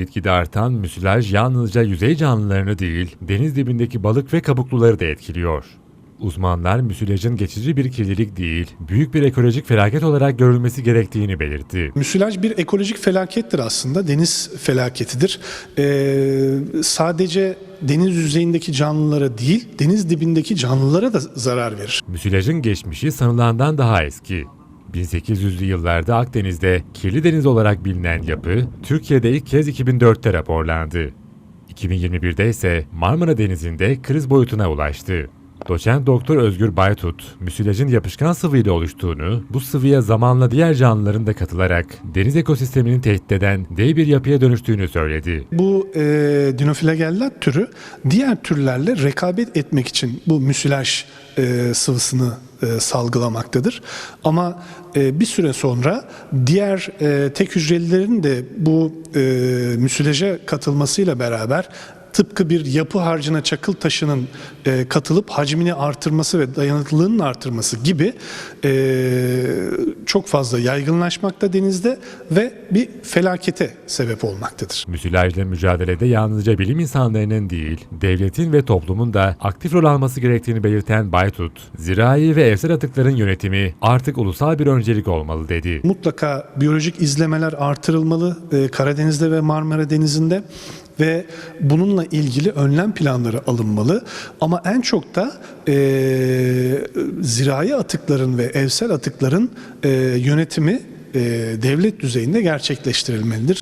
gitgide artan müsilaj yalnızca yüzey canlılarını değil, deniz dibindeki balık ve kabukluları da etkiliyor. Uzmanlar müsilajın geçici bir kirlilik değil, büyük bir ekolojik felaket olarak görülmesi gerektiğini belirtti. Müsilaj bir ekolojik felakettir aslında. Deniz felaketidir. Ee, sadece deniz yüzeyindeki canlılara değil, deniz dibindeki canlılara da zarar verir. Müsilajın geçmişi sanılandan daha eski. 1800'lü yıllarda Akdeniz'de kirli deniz olarak bilinen yapı, Türkiye'de ilk kez 2004'te raporlandı. 2021'de ise Marmara Denizi'nde kriz boyutuna ulaştı. Doçent Doktor Özgür Baytut, müsilajın yapışkan sıvı ile oluştuğunu, bu sıvıya zamanla diğer canlıların da katılarak deniz ekosistemini tehdit eden dev bir yapıya dönüştüğünü söyledi. Bu e, dinoflagellat türü diğer türlerle rekabet etmek için bu müsilaj e, sıvısını e, salgılamaktadır. Ama e, bir süre sonra diğer e, tek hücrelilerin de bu e, müsilaja katılmasıyla beraber tıpkı bir yapı harcına çakıl taşının e, katılıp hacmini artırması ve dayanıklılığının artırması gibi e, çok fazla yaygınlaşmakta denizde ve bir felakete sebep olmaktadır. Müsilajla mücadelede yalnızca bilim insanlarının değil, devletin ve toplumun da aktif rol alması gerektiğini belirten Baytut, zirai ve evsel atıkların yönetimi artık ulusal bir öncelik olmalı dedi. Mutlaka biyolojik izlemeler artırılmalı e, Karadeniz'de ve Marmara Denizi'nde ve bununla ilgili önlem planları alınmalı. Ama en çok da e, zirai atıkların ve evsel atıkların e, yönetimi e, devlet düzeyinde gerçekleştirilmelidir.